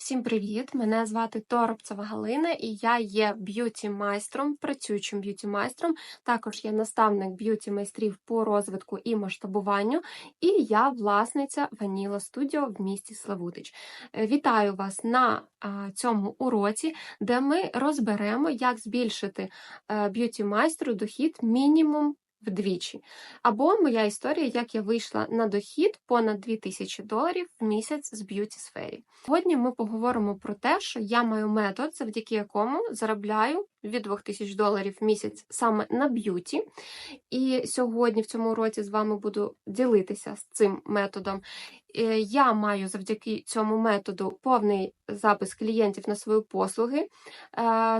Всім привіт! Мене звати Торопцева Галина, і я є б'юті-майстром, працюючим б'юті-майстром. Також я наставник б'юті-майстрів по розвитку і масштабуванню, і я власниця Ваніла Студіо в місті Славутич. Е, Вітаю вас на цьому уроці, де ми розберемо, як збільшити е, б'юті-майстру дохід мінімум вдвічі. Або моя історія, як я вийшла на дохід понад 2000 доларів в місяць з б'юті сфері. Сьогодні ми поговоримо про те, що я маю метод, завдяки якому заробляю від 2000 доларів в місяць саме на б'юті. І сьогодні в цьому уроці з вами буду ділитися з цим методом. Е, Я маю завдяки цьому методу повний запис клієнтів на свої послуги, е,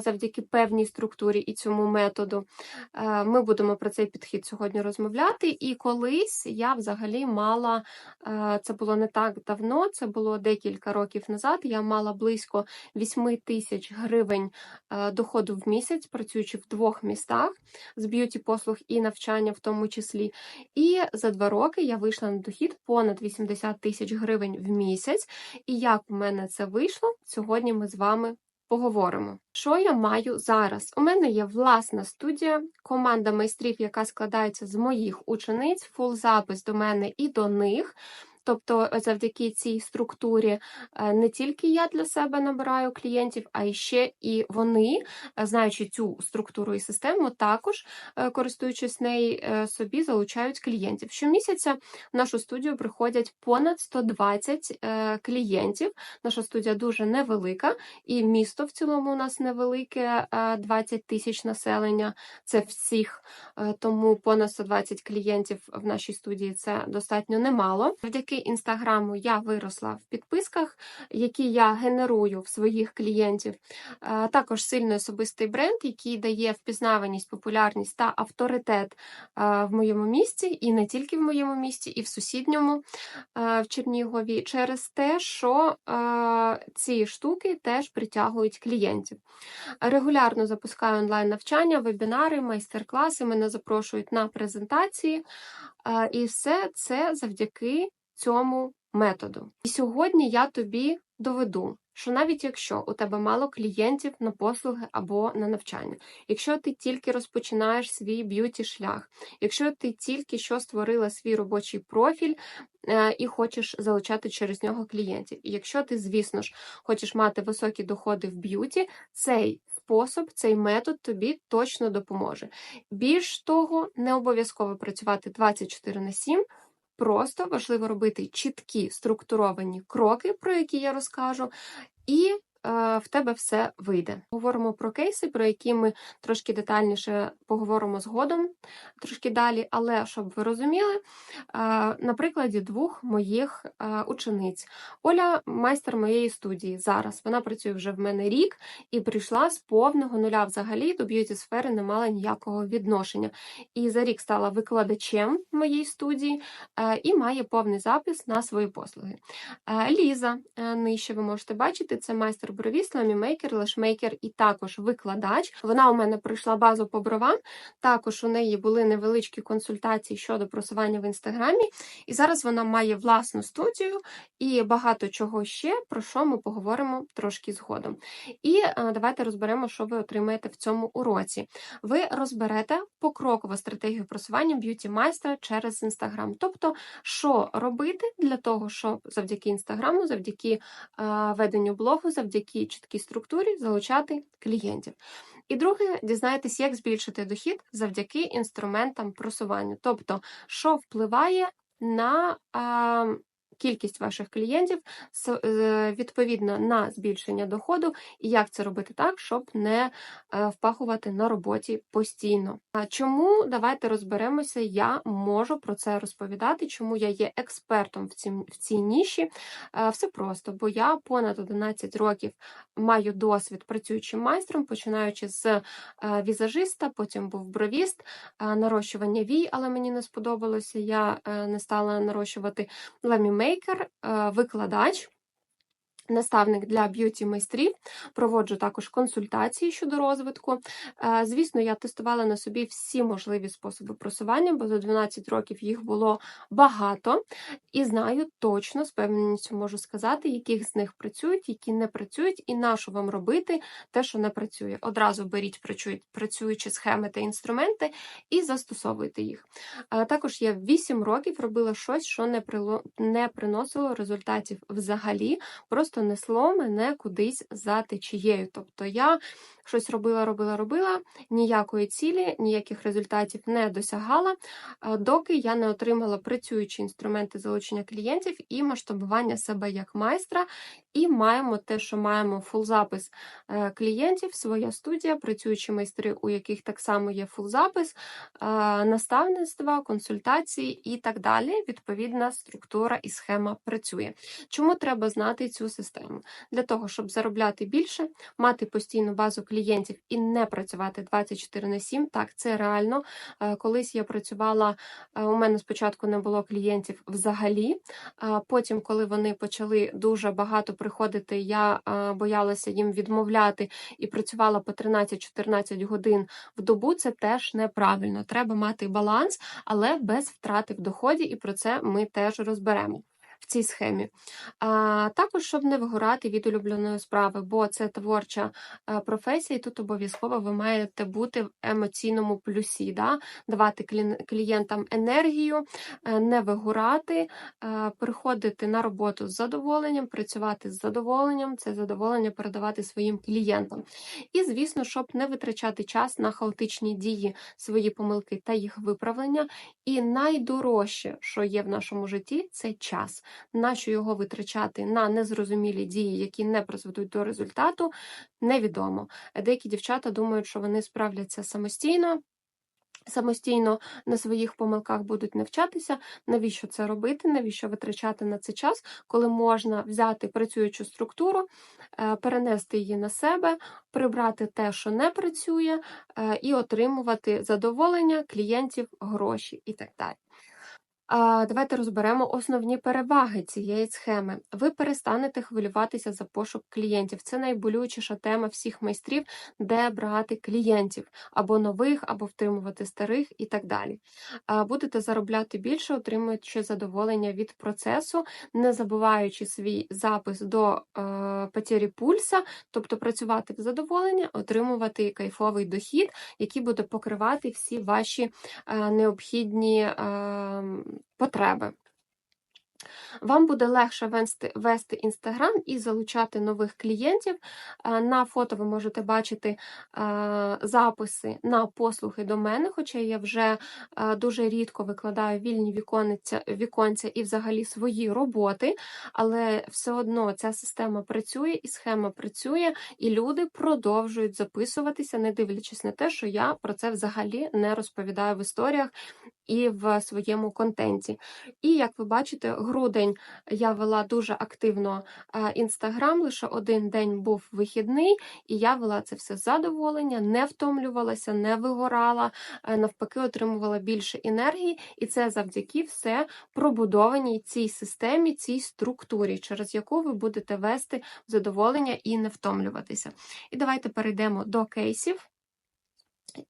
завдяки певній структурі і цьому методу. Е, Ми будемо про цей підхід сьогодні розмовляти. І колись я взагалі мала, це було не так давно, це було декілька років назад. Я мала близько 8 тисяч гривень доходу в місяць, працюючи в двох містах з б'юті послуг і навчання в тому числі. І за два роки я вийшла на дохід понад 80 тисяч гривень в місяць. І як у мене це вийшло, сьогодні ми з вами поговоримо. Що я маю зараз? У мене є власна студія, команда майстрів, яка складається з моїх учениць, фул запис до мене і до них. Тобто, завдяки цій структурі е, не тільки я для себе набираю клієнтів, а ще і вони, е, знаючи цю структуру і систему, також е, користуючись нею е, собі, залучають клієнтів. Щомісяця в нашу студію приходять понад 120 е, клієнтів. Наша студія дуже невелика, і місто в цілому у нас невелике, е, 20 тисяч населення. Це всіх, е, тому понад 120 клієнтів в нашій студії це достатньо немало. Завдяки інстаграму я виросла в підписках, які я генерую в своїх клієнтів. Е, Також сильний особистий бренд, який дає впізнаваність, популярність та авторитет е, в моєму місті, і не тільки в моєму місті, і в сусідньому е, в Чернігові, через те, що ці штуки теж притягують клієнтів. Регулярно запускаю онлайн-навчання, вебінари, майстер-класи. Мене запрошують на презентації, і все це завдяки цьому методу. І сьогодні я тобі доведу, що навіть якщо у тебе мало клієнтів на послуги або на навчання, якщо ти тільки розпочинаєш свій б'юті шлях, якщо ти тільки що створила свій робочий профіль е, і хочеш залучати через нього клієнтів, і якщо ти, звісно ж, хочеш мати високі доходи в б'юті, цей спосіб, цей метод тобі точно допоможе. Більш того, не обов'язково працювати 24 на 7, Просто важливо робити чіткі структуровані кроки, про які я розкажу, і в тебе все вийде. Говоримо про кейси, про які ми трошки детальніше поговоримо згодом, трошки далі. Але щоб ви розуміли, е, на прикладі двох моїх е, учениць. Оля, майстер моєї студії зараз. Вона працює вже в мене рік і прийшла з повного нуля. Взагалі до б'юті сфери не мала ніякого відношення. І за рік стала викладачем моєї студії е, і має повний запис на свої послуги. Е, Ліза, е, нижче ви можете бачити, це майстер бровіст, ламімейкер, лешмейкер і також викладач. Вона у мене пройшла базу по бровам. Також у неї були невеличкі консультації щодо просування в інстаграмі. І зараз вона має власну студію і багато чого ще, про що ми поговоримо трошки згодом. І е, давайте розберемо, що ви отримаєте в цьому уроці. Ви розберете покрокову стратегію просування б'юті майстра через інстаграм. Тобто, що робити для того, щоб завдяки інстаграму, завдяки е, веденню блогу, завдяки чіткій структурі залучати клієнтів. І друге, дізнаєтесь, як збільшити дохід завдяки інструментам просування. Тобто, що впливає на а, кількість ваших клієнтів е, відповідно на збільшення доходу, і як це робити так, щоб не е, впахувати на роботі постійно. Чому давайте розберемося, я можу про це розповідати, чому я є експертом в цій, в цій ніші. Е, Все просто, бо я понад 11 років маю досвід працюючи майстром, починаючи з візажиста, потім був бровіст, нарощування вій, але мені не сподобалося. Я не стала нарощувати ламімейкер, е, викладач. Наставник для б'юті майстрів, проводжу також консультації щодо розвитку. Е, Звісно, я тестувала на собі всі можливі способи просування, бо за 12 років їх було багато. І знаю точно, з певністю можу сказати, яких з них працюють, які не працюють, і на що вам робити те, що не працює. Одразу беріть працюючі схеми та інструменти і застосовуйте їх. Е, Також я 8 років робила щось, що не приносило результатів взагалі просто несло мене кудись за течією. Тобто я щось робила, робила, робила, ніякої цілі, ніяких результатів не досягала, доки я не отримала працюючі інструменти залучення клієнтів і масштабування себе як майстра. І маємо те, що маємо фулзапис е, клієнтів, своя студія, працюючі майстри, у яких так само є фулзапис, е, наставництва, консультації і так далі. Відповідна структура і схема працює. Чому треба знати цю систему? Для того, щоб заробляти більше, мати постійну базу клієнтів і не працювати 24 на 7. Так, це реально. Е, Колись я працювала, е, у мене спочатку не було клієнтів взагалі. Потім, коли вони почали дуже багато приходити, я е, боялася їм відмовляти і працювала по 13-14 годин в добу. Це теж неправильно. Треба мати баланс, але без втрати в доході, і про це ми теж розберемо. В цій схемі. А, також, щоб не вигорати від улюбленої справи, бо це творча професія, і тут обов'язково ви маєте бути в емоційному плюсі, да? давати клієнтам енергію, е, не вигорати, е, приходити на роботу з задоволенням, працювати з задоволенням, це задоволення передавати своїм клієнтам. І, звісно, щоб не витрачати час на хаотичні дії, свої помилки та їх виправлення. І найдорожче, що є в нашому житті, це час. Нащо його витрачати на незрозумілі дії, які не призведуть до результату, невідомо. Деякі дівчата думають, що вони справляться самостійно. Самостійно на своїх помилках будуть навчатися, навіщо це робити, навіщо витрачати на це час, коли можна взяти працюючу структуру, е, перенести її на себе, прибрати те, що не працює, е, і отримувати задоволення клієнтів, гроші і так далі. Давайте розберемо основні переваги цієї схеми. Ви перестанете хвилюватися за пошук клієнтів. Це найболючіша тема всіх майстрів, де брати клієнтів або нових, або втримувати старих і так далі. Будете заробляти більше, отримуючи задоволення від процесу, не забуваючи свій запис до е, потері пульса, тобто працювати в задоволення, отримувати кайфовий дохід, який буде покривати всі ваші е, необхідні. Потреби. Вам буде легше вести вести Інстаграм і залучати нових клієнтів. Е, На фото ви можете бачити е, записи на послуги до мене, хоча я вже е, дуже рідко викладаю вільні віконця, віконця і взагалі свої роботи, але все одно ця система працює і схема працює, і люди продовжують записуватися, не дивлячись на те, що я про це взагалі не розповідаю в історіях і в своєму контенті. І як ви бачите, грудень я вела дуже активно інстаграм, лише один день був вихідний, і я вела це все з задоволення, не втомлювалася, не вигорала, е, навпаки, отримувала більше енергії, і це завдяки все пробудованій цій системі, цій структурі, через яку ви будете вести задоволення і не втомлюватися. І давайте перейдемо до кейсів.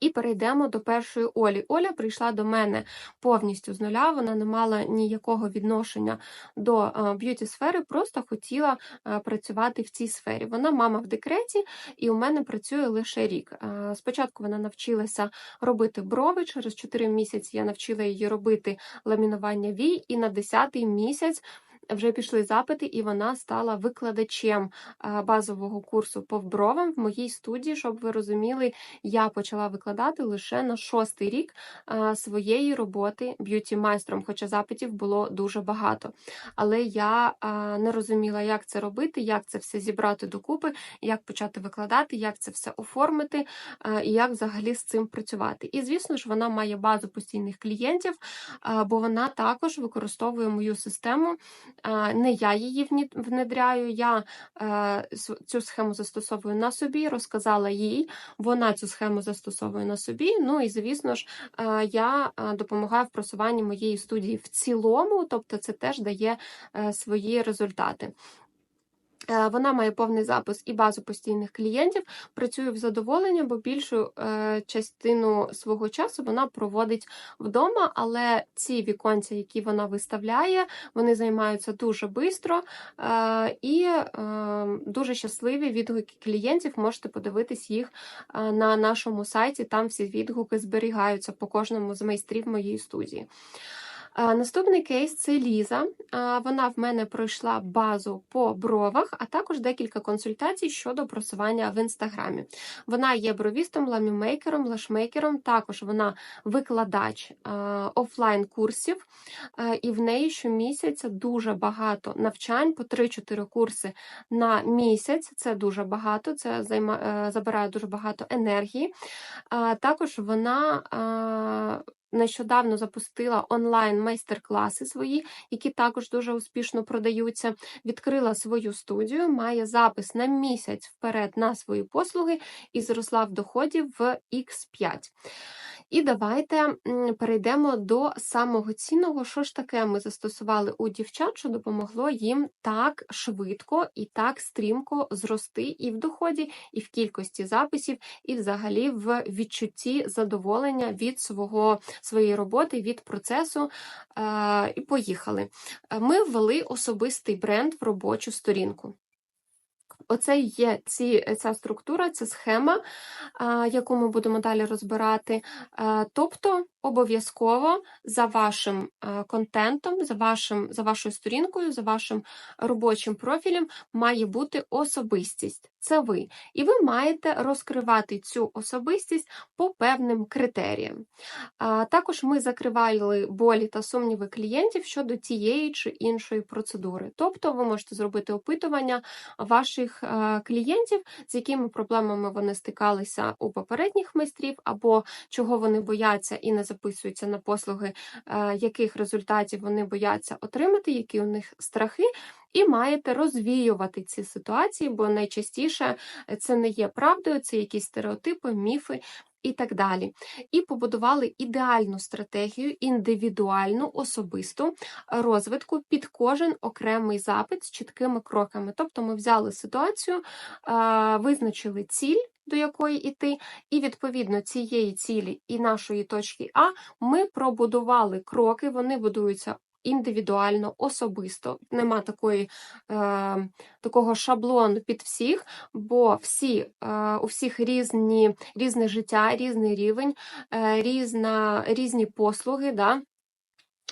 І перейдемо до першої Олі. Оля прийшла до мене повністю з нуля, вона не мала ніякого відношення до б'юті сфери, просто хотіла е, працювати в цій сфері. Вона мама в декреті, і у мене працює лише рік. Е, Спочатку вона навчилася робити брови. Через 4 місяці я навчила її робити ламінування вій, і на 10-й місяць вже пішли запити, і вона стала викладачем базового курсу по бровам в моїй студії, щоб ви розуміли, я почала викладати лише на шостий рік своєї роботи б'юті-майстром, хоча запитів було дуже багато. Але я не розуміла, як це робити, як це все зібрати докупи, як почати викладати, як це все оформити і як взагалі з цим працювати. І, звісно ж, вона має базу постійних клієнтів, бо вона також використовує мою систему не я її внедряю, я е, цю схему застосовую на собі, розказала їй, вона цю схему застосовує на собі. Ну і, звісно ж, е, я е, допомагаю в просуванні моєї студії в цілому, тобто це теж дає свої результати. Е, Вона має повний запис і базу постійних клієнтів, працює в задоволення, бо більшу е, частину свого часу вона проводить вдома, але ці віконця, які вона виставляє, вони займаються дуже швидко е, і дуже щасливі відгуки клієнтів. Можете подивитись їх на нашому сайті. Там всі відгуки зберігаються по кожному з майстрів моєї студії. Наступний кейс це Ліза. Вона в мене пройшла базу по бровах, а також декілька консультацій щодо просування в інстаграмі. Вона є бровістом, ламімейкером, лашмейкером. Також вона викладач офлайн курсів, е, і в неї щомісяця дуже багато навчань по 3-4 курси на місяць. Це дуже багато, це е, забирає дуже багато енергії. Також вона. Нещодавно запустила онлайн майстер-класи свої, які також дуже успішно продаються. Відкрила свою студію, має запис на місяць вперед на свої послуги і зросла в доході в X5. І давайте перейдемо до самого цінного, що ж таке ми застосували у дівчат, що допомогло їм так швидко і так стрімко зрости і в доході, і в кількості записів, і взагалі в відчутті задоволення від свого своєї роботи, від процесу. Е, і поїхали. Ми ввели особистий бренд в робочу сторінку. Оце є ці, ця структура, ця схема, яку ми будемо далі розбирати. Тобто обов'язково за вашим контентом, за, вашим, за вашою сторінкою, за вашим робочим профілем має бути особистість. Це ви. І ви маєте розкривати цю особистість по певним критеріям. Також ми закривали болі та сумніви клієнтів щодо тієї чи іншої процедури. Тобто ви можете зробити опитування ваших е, клієнтів, з якими проблемами вони стикалися у попередніх майстрів, або чого вони бояться і не записуються на послуги, е, яких результатів вони бояться отримати, які у них страхи. І маєте розвіювати ці ситуації, бо найчастіше це не є правдою, це якісь стереотипи, міфи і так далі. І побудували ідеальну стратегію, індивідуальну, особисту розвитку під кожен окремий запит з чіткими кроками. Тобто ми взяли ситуацію, е, визначили ціль. До якої йти, і відповідно цієї цілі і нашої точки А ми пробудували кроки, вони будуються індивідуально, особисто. Нема такої, е, такого шаблону під всіх, бо всі, е, у всіх різні, різне життя, різний рівень, е, різна, різні послуги. Да?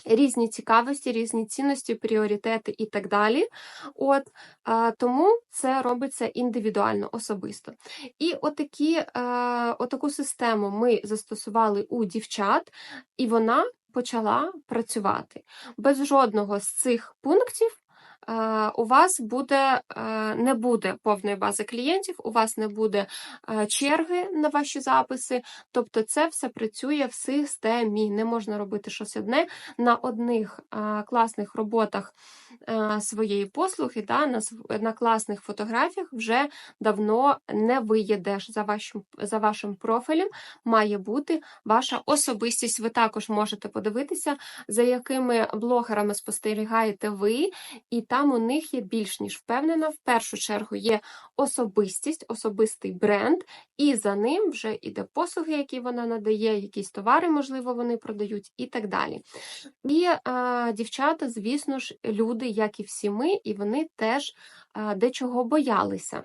Різні цікавості, різні цінності, пріоритети і так далі. От тому це робиться індивідуально, особисто. І отакі, е, отаку систему ми застосували у дівчат, і вона почала працювати. Без жодного з цих пунктів у вас буде, е, не буде повної бази клієнтів, у вас не буде е, черги на ваші записи. Тобто це все працює в системі. Не можна робити щось одне на одних е, класних роботах е, своєї послуги, да, на, на класних фотографіях вже давно не виїдеш за вашим, за вашим профілем. Має бути ваша особистість. Ви також можете подивитися, за якими блогерами спостерігаєте ви, і там у них є більш ніж впевнена. В першу чергу є особистість, особистий бренд, і за ним вже іде послуги, які вона надає, якісь товари, можливо, вони продають, і так далі. І а, дівчата, звісно ж, люди, як і всі ми, і вони теж а, дечого боялися.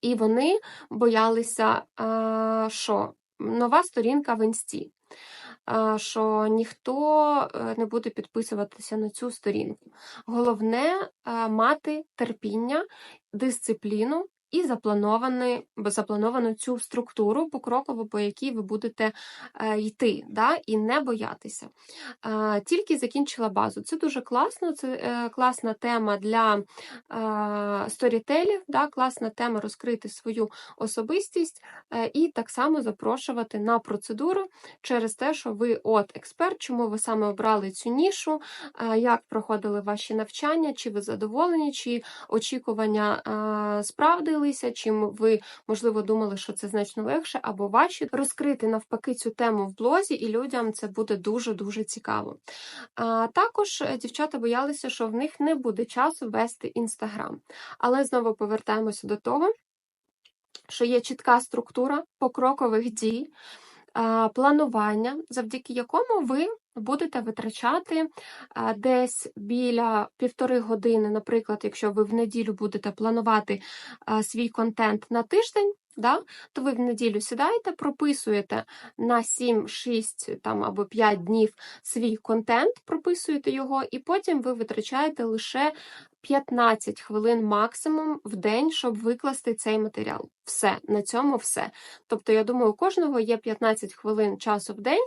І вони боялися, а, що нова сторінка в інсті. Що ніхто е, не буде підписуватися на цю сторінку. Головне е, мати терпіння, дисципліну і заплановану, заплановану цю структуру покроково, по якій ви будете е, йти, да, і не боятися. Е, Тільки закінчила базу. Це дуже класно, це е, класна тема для сторітелів, да, класна тема розкрити свою особистість і так само запрошувати на процедуру через те, що ви от експерт, чому ви саме обрали цю нішу, як проходили ваші навчання, чи ви задоволені, чи очікування е, справдились. чим ви, можливо, думали, що це значно легше, або важче. Розкрити навпаки цю тему в блозі, і людям це буде дуже-дуже цікаво. А також е, дівчата боялися, що в них не буде часу вести інстаграм. Але знову повертаємося до того, що є чітка структура покрокових дій, планування, завдяки якому ви будете витрачати десь біля півтори години, наприклад, якщо ви в неділю будете планувати свій контент на тиждень. Да? То ви в неділю сідаєте, прописуєте на 7-6 там, або 5 днів свій контент, прописуєте його, і потім ви витрачаєте лише 15 хвилин максимум в день, щоб викласти цей матеріал. Все, на цьому все. Тобто, я думаю, у кожного є 15 хвилин часу в день,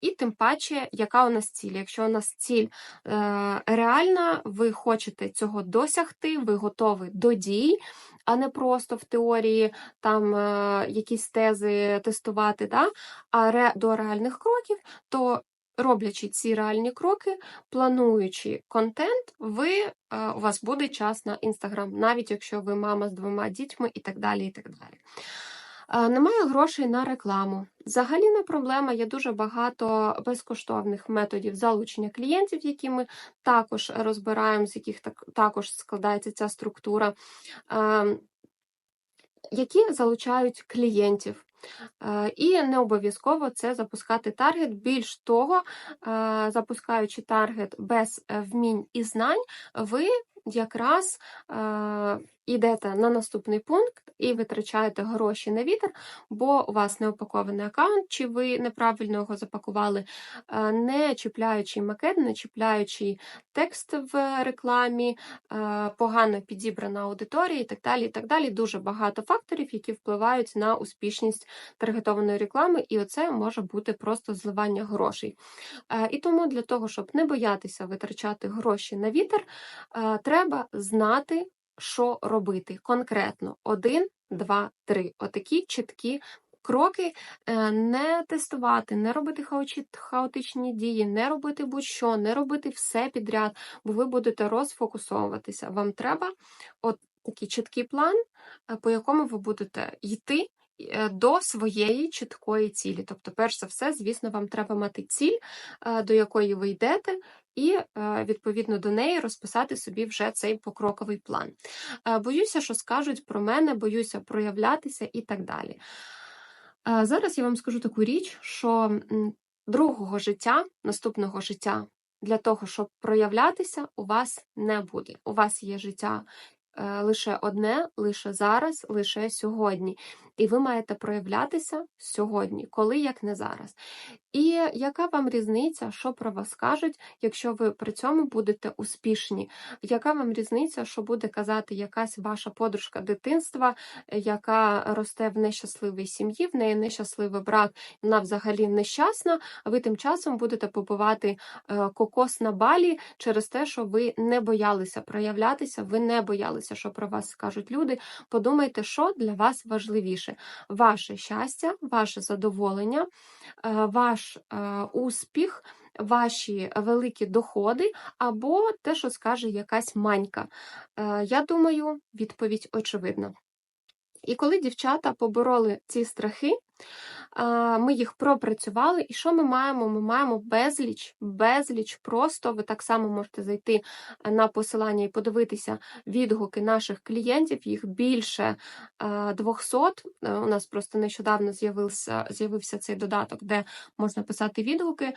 і тим паче, яка у нас ціль. Якщо у нас ціль е, реальна, ви хочете цього досягти, ви готові до дій, а не просто в теорії там е, якісь тези тестувати, да? а до реальних кроків, то роблячи ці реальні кроки, плануючи контент, ви, е, у вас буде час на інстаграм, навіть якщо ви мама з двома дітьми і так далі. і так далі. Е, немає грошей на рекламу. Взагалі не проблема, є дуже багато безкоштовних методів залучення клієнтів, які ми також розбираємо, з яких так, також складається ця структура, ем, які залучають клієнтів. Е, і не обов'язково це запускати таргет. Більш того, е, запускаючи таргет без е, вмінь і знань, ви якраз йдете на наступний пункт і витрачаєте гроші на вітер, бо у вас не упакований аккаунт, чи ви неправильно його запакували, е, не чіпляючи макет, не чіпляючи текст в рекламі, е, погано підібрана аудиторія і так далі. і так далі. Дуже багато факторів, які впливають на успішність таргетованої реклами, і оце може бути просто зливання грошей. Е, і тому для того, щоб не боятися витрачати гроші на вітер, треба знати що робити конкретно: один, два, три. Отакі чіткі кроки. Е, не тестувати, не робити хаотичні дії, не робити будь-що, не робити все підряд, бо ви будете розфокусовуватися. Вам треба от такий чіткий план, е, по якому ви будете йти. Е, до своєї чіткої цілі. Тобто, перш за все, звісно, вам треба мати ціль, до якої ви йдете, і, е, відповідно до неї, розписати собі вже цей покроковий план. Е, боюся, що скажуть про мене, боюся проявлятися і так далі. Е, зараз я вам скажу таку річ, що другого життя, наступного життя для того, щоб проявлятися, у вас не буде. У вас є життя. Лише одне, лише зараз, лише сьогодні. І ви маєте проявлятися сьогодні, коли як не зараз. І яка вам різниця, що про вас кажуть, якщо ви при цьому будете успішні? Яка вам різниця, що буде казати якась ваша подружка дитинства, яка росте в нещасливій сім'ї, в неї нещасливий брак, вона взагалі нещасна, а ви тим часом будете побувати е, кокос на балі через те, що ви не боялися проявлятися, ви не боялися, що про вас скажуть люди. Подумайте, що для вас важливіше: ваше щастя, ваше задоволення, е, ваш ваш е, успіх, ваші великі доходи, або те, що скаже якась манька. Е, я думаю, відповідь очевидна. І коли дівчата побороли ці страхи, ми їх пропрацювали, і що ми маємо? Ми маємо безліч, безліч просто ви так само можете зайти на посилання і подивитися відгуки наших клієнтів, їх більше 200. Е, у нас просто нещодавно з'явився з'явився цей додаток, де можна писати відгуки.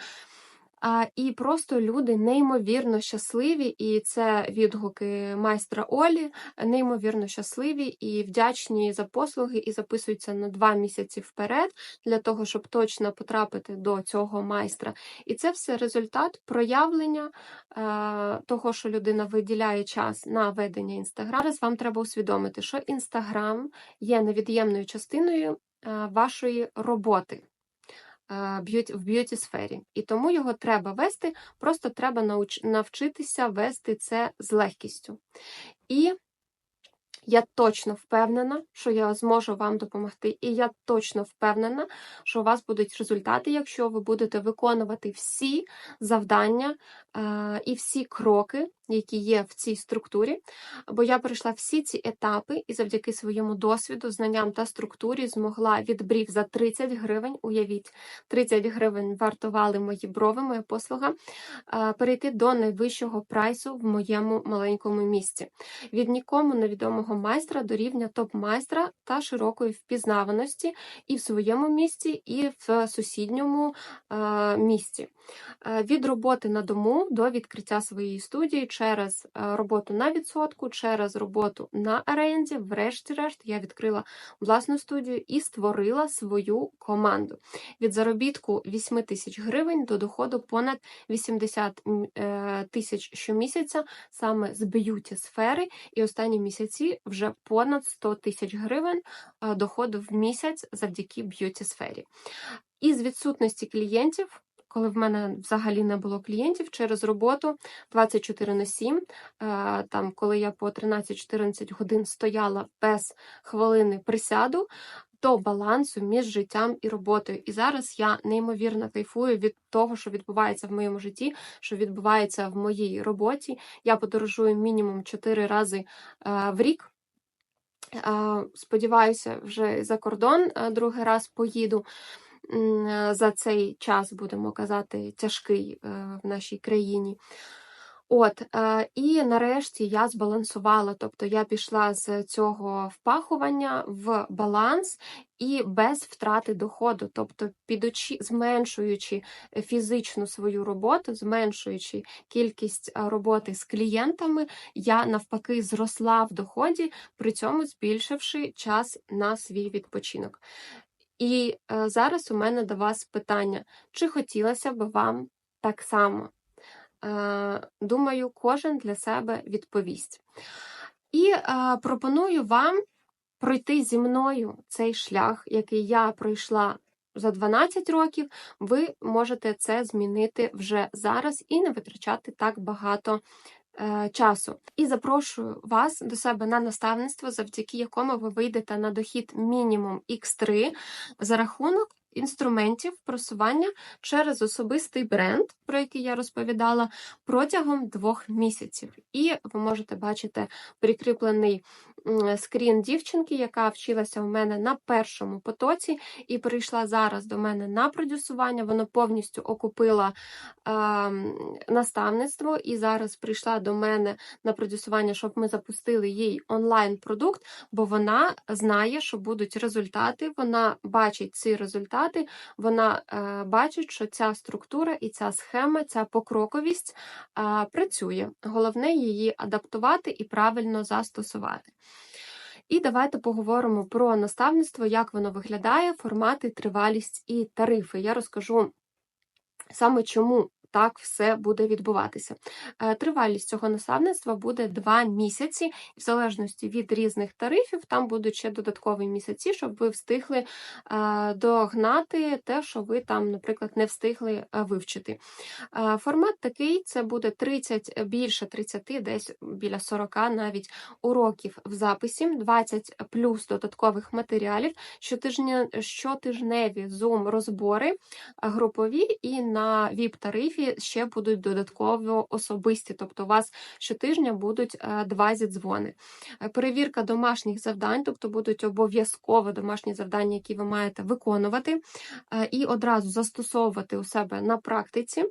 І просто люди неймовірно щасливі, і це відгуки майстра Олі, неймовірно щасливі і вдячні за послуги, і записуються на два місяці вперед для того, щоб точно потрапити до цього майстра. І це все результат проявлення е, того, що людина виділяє час на ведення інстаграм. Зараз вам треба усвідомити, що інстаграм є невід'ємною частиною е, вашої роботи в б'юті сфері. І тому його треба вести, просто треба навчитися вести це з легкістю. І Я точно впевнена, що я зможу вам допомогти, і я точно впевнена, що у вас будуть результати, якщо ви будете виконувати всі завдання е, і всі кроки, які є в цій структурі. Бо я пройшла всі ці етапи і завдяки своєму досвіду, знанням та структурі змогла від брів за 30 гривень. Уявіть, 30 гривень вартували мої брови, моя послуга, е, перейти до найвищого прайсу в моєму маленькому місті. Від нікому невідомого майстра до рівня топ-майстра та широкої впізнаваності і в своєму місті, і в сусідньому е, місті. Е, від роботи на дому до відкриття своєї студії через е, роботу на відсотку, через роботу на аренді, врешті-решт, я відкрила власну студію і створила свою команду. Від заробітку 8 тисяч гривень до доходу понад 80 е, тисяч щомісяця саме з б'юті сфери, і останні місяці вже понад 100 тисяч гривень доходу в місяць завдяки б'юті сфері. Із відсутності клієнтів коли в мене взагалі не було клієнтів через роботу 24 на 7, е, там, коли я по 13-14 годин стояла без хвилини присяду, до балансу між життям і роботою. І зараз я неймовірно кайфую від того, що відбувається в моєму житті, що відбувається в моїй роботі. Я подорожую мінімум 4 рази е, в рік. Е, сподіваюся, вже за кордон другий раз поїду. Е, за цей час, будемо казати, тяжкий е, в нашій країні. От, е, І нарешті я збалансувала, тобто я пішла з цього впахування в баланс і без втрати доходу, тобто підучи, зменшуючи фізичну свою роботу, зменшуючи кількість роботи з клієнтами, я навпаки зросла в доході, при цьому збільшивши час на свій відпочинок. І е, зараз у мене до вас питання: чи хотілося б вам так само? Е, думаю, кожен для себе відповість. І е, пропоную вам пройти зі мною цей шлях, який я пройшла за 12 років. Ви можете це змінити вже зараз і не витрачати так багато часу. І запрошую вас до себе на наставництво, завдяки якому ви вийдете на дохід мінімум X3 за рахунок. Інструментів просування через особистий бренд, про який я розповідала, протягом двох місяців. І ви можете бачити прикріплений скрін дівчинки, яка вчилася у мене на першому потоці, і прийшла зараз до мене на продюсування. Вона повністю окупила е, наставництво і зараз прийшла до мене на продюсування, щоб ми запустили їй онлайн-продукт, бо вона знає, що будуть результати. Вона бачить ці результати, вона е, бачить, що ця структура і ця схема, ця покроковість е, працює. Головне її адаптувати і правильно застосувати. І давайте поговоримо про наставництво, як воно виглядає, формати, тривалість і тарифи. Я розкажу саме чому так все буде відбуватися. Е, тривалість цього наставництва буде 2 місяці, в залежності від різних тарифів, там будуть ще додаткові місяці, щоб ви встигли е, догнати те, що ви там, наприклад, не встигли е, вивчити. Формат такий: це буде 30 більше 30, десь біля 40 навіть уроків в записі, 20 плюс додаткових матеріалів, щотижневі зум розбори групові і на ВІП-тарифі ще будуть додатково особисті, тобто у вас щотижня будуть е, два зідзвони. Е, перевірка домашніх завдань, тобто будуть обов'язково домашні завдання, які ви маєте виконувати, е, і одразу застосовувати у себе на практиці.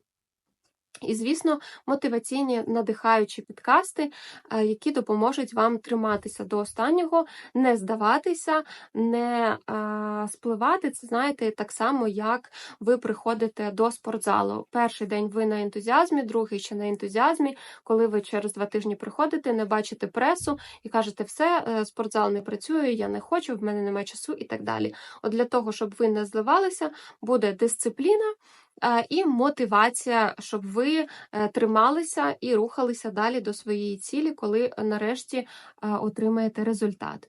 І, звісно, мотиваційні надихаючі підкасти, е, які допоможуть вам триматися до останнього, не здаватися, не е, спливати. Це знаєте, так само, як ви приходите до спортзалу. Перший день ви на ентузіазмі, другий ще на ентузіазмі. Коли ви через два тижні приходите, не бачите пресу і кажете, все, е, спортзал не працює, я не хочу, в мене немає часу і так далі. От для того, щоб ви не зливалися, буде дисципліна і мотивація, щоб ви е, трималися і рухалися далі до своєї цілі, коли нарешті отримаєте результат.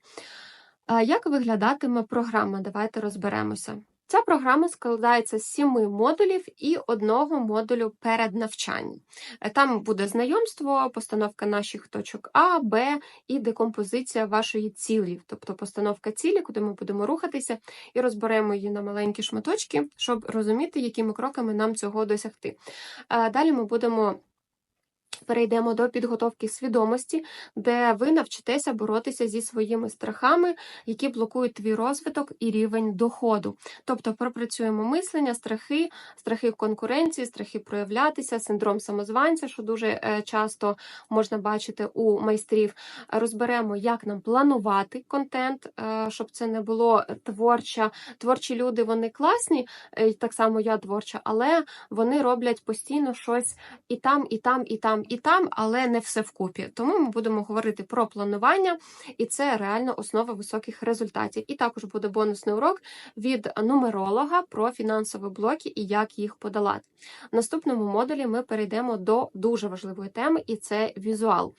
Як виглядатиме програма? Давайте розберемося. Ця програма складається з сіми модулів і одного модулю перед навчанням. Е, Там буде знайомство, постановка наших точок А, Б і декомпозиція вашої цілі, тобто постановка цілі, куди ми будемо рухатися, і розберемо її на маленькі шматочки, щоб розуміти, якими кроками нам цього досягти. Е, Далі ми будемо. Перейдемо до підготовки свідомості, де ви навчитеся боротися зі своїми страхами, які блокують твій розвиток і рівень доходу. Тобто пропрацюємо мислення, страхи, страхи конкуренції, страхи проявлятися, синдром самозванця, що дуже е, часто можна бачити у майстрів. Розберемо, як нам планувати контент, е, щоб це не було творча. Творчі люди вони класні, е, так само я творча, але вони роблять постійно щось і там, і там, і там, і там, але не все вкупі. Тому ми будемо говорити про планування, і це реально основа високих результатів. І також буде бонусний урок від нумеролога про фінансові блоки і як їх подолати. В наступному модулі ми перейдемо до дуже важливої теми, і це візуал.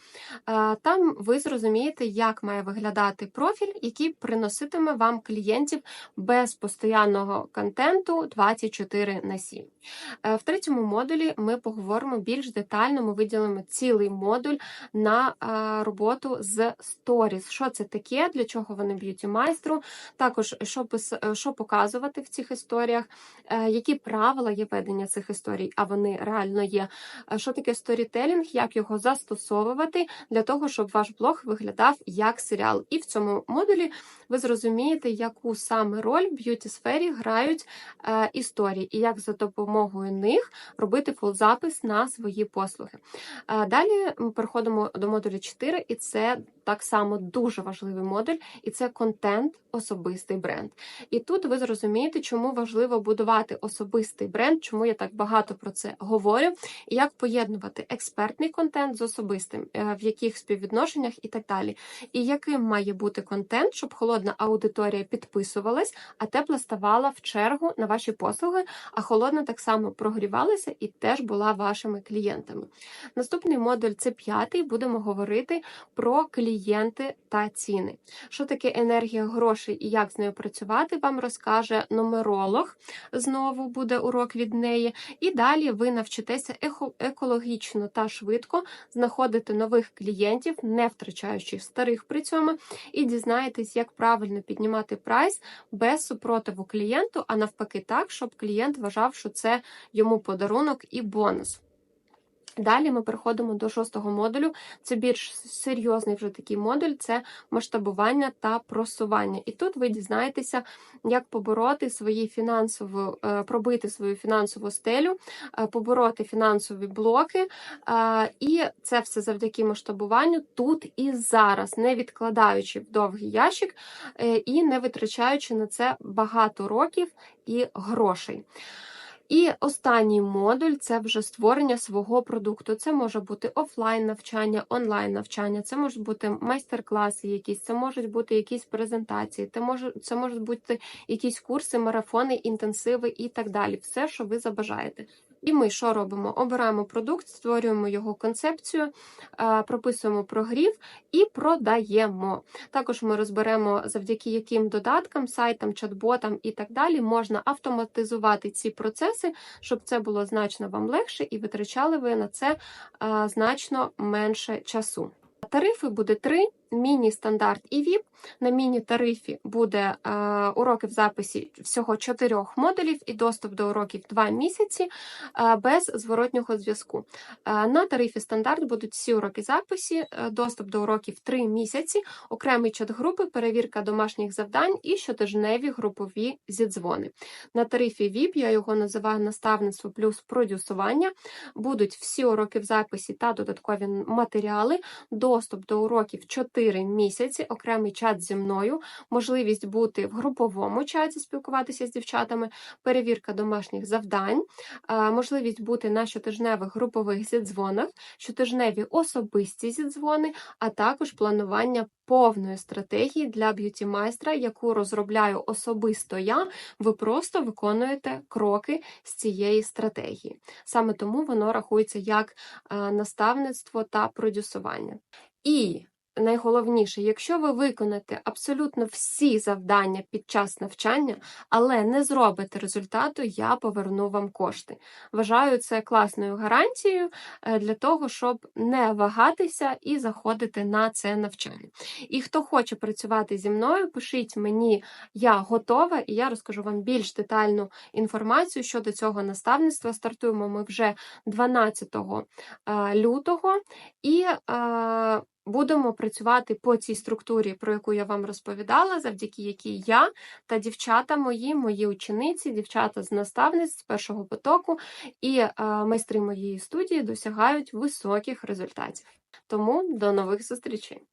Е, Там ви зрозумієте, як має виглядати профіль, який приноситиме вам клієнтів без постоянного контенту 24 на 7. Е, В третьому модулі ми поговоримо більш детально, ми виділимо цілий модуль на е, роботу з сторіс. Що це таке, для чого вони б'юті майстру, також що, е, що показувати в цих історіях, які правила є ведення цих історій, а вони реально є. Що таке сторітелінг, як його застосовувати для того, щоб ваш блог виглядав як серіал. І в цьому модулі ви зрозумієте, яку саме роль в б'юті сфері грають е, історії, і як за допомогою них робити фулзапис на свої послуги. Е, Далі ми переходимо до модулю 4, і це так само дуже важливий модуль, і це контент, особистий бренд. І тут ви зрозумієте, чому важливо будувати особистий бренд, чому я так багато про це говорю, і як поєднувати експертний контент з особистим, е, в яких співвідношеннях і так далі. І яким має бути контент, щоб холодна аудиторія підписувалась, а тепла ставала в чергу на ваші послуги, а холодна так само прогрівалася і теж була вашими клієнтами. Наступний модуль це п'ятий. Будемо говорити про клієнти та ціни. Що таке енергія грошей і як з нею працювати, вам розкаже нумеролог. Знову буде урок від неї. І далі ви навчитеся екологічно та швидко знаходити нових клієнтів, не втрачаючи старих при цьому, і дізнаєтесь, як правильно піднімати прайс без супротиву клієнту, а навпаки, так, щоб клієнт вважав, що це йому подарунок і бонус. Далі ми переходимо до шостого модулю. Це більш серйозний вже такий модуль це масштабування та просування. І тут ви дізнаєтеся, як побороти свої фінансову, е, пробити свою фінансову стелю, е, побороти фінансові блоки. е, І це все завдяки масштабуванню тут і зараз, не відкладаючи в довгий ящик і не витрачаючи на це багато років і грошей. І останній модуль це вже створення свого продукту. Це може бути офлайн навчання, онлайн навчання, це можуть бути майстер-класи, якісь, це можуть бути якісь презентації, це може, це можуть бути якісь курси, марафони, інтенсиви і так далі. Все, що ви забажаєте. І ми що робимо? Обираємо продукт, створюємо його концепцію, е, прописуємо прогрів і продаємо. Також ми розберемо, завдяки яким додаткам, сайтам, чат-ботам і так далі можна автоматизувати ці процеси, щоб це було значно вам легше і витрачали ви на це е, значно менше часу. Тарифи буде три: міні-стандарт і ВІП. На міні-тарифі буде е, уроки в записі всього чотирьох модулів і доступ до уроків 2 місяці е, без зворотнього зв'язку. Е, на тарифі стандарт будуть всі уроки записі, е, доступ до уроків 3 місяці, окремий чат групи, перевірка домашніх завдань і щотижневі групові зідзвони. На тарифі VIP, я його називаю наставництво плюс продюсування. Будуть всі уроки в записі та додаткові матеріали, доступ до уроків 4 місяці, окремий чат зі мною, можливість бути в груповому чаті, спілкуватися з дівчатами, перевірка домашніх завдань, можливість бути на щотижневих групових зідзвонах, щотижневі особисті зідзвони, а також планування повної стратегії для б'юті майстра, яку розробляю особисто я. Ви просто виконуєте кроки з цієї стратегії. Саме тому воно рахується як наставництво та продюсування. І найголовніше, якщо ви виконаєте абсолютно всі завдання під час навчання, але не зробите результату, я поверну вам кошти. Вважаю це класною гарантією е, для того, щоб не вагатися і заходити на це навчання. І хто хоче працювати зі мною, пишіть мені, я готова, і я розкажу вам більш детальну інформацію щодо цього наставництва. Стартуємо ми вже 12 е, лютого і е, будемо працювати по цій структурі, про яку я вам розповідала, завдяки якій я та дівчата мої, мої учениці, дівчата з наставниць з першого потоку і е, майстри моєї студії досягають високих результатів. Тому до нових зустрічей!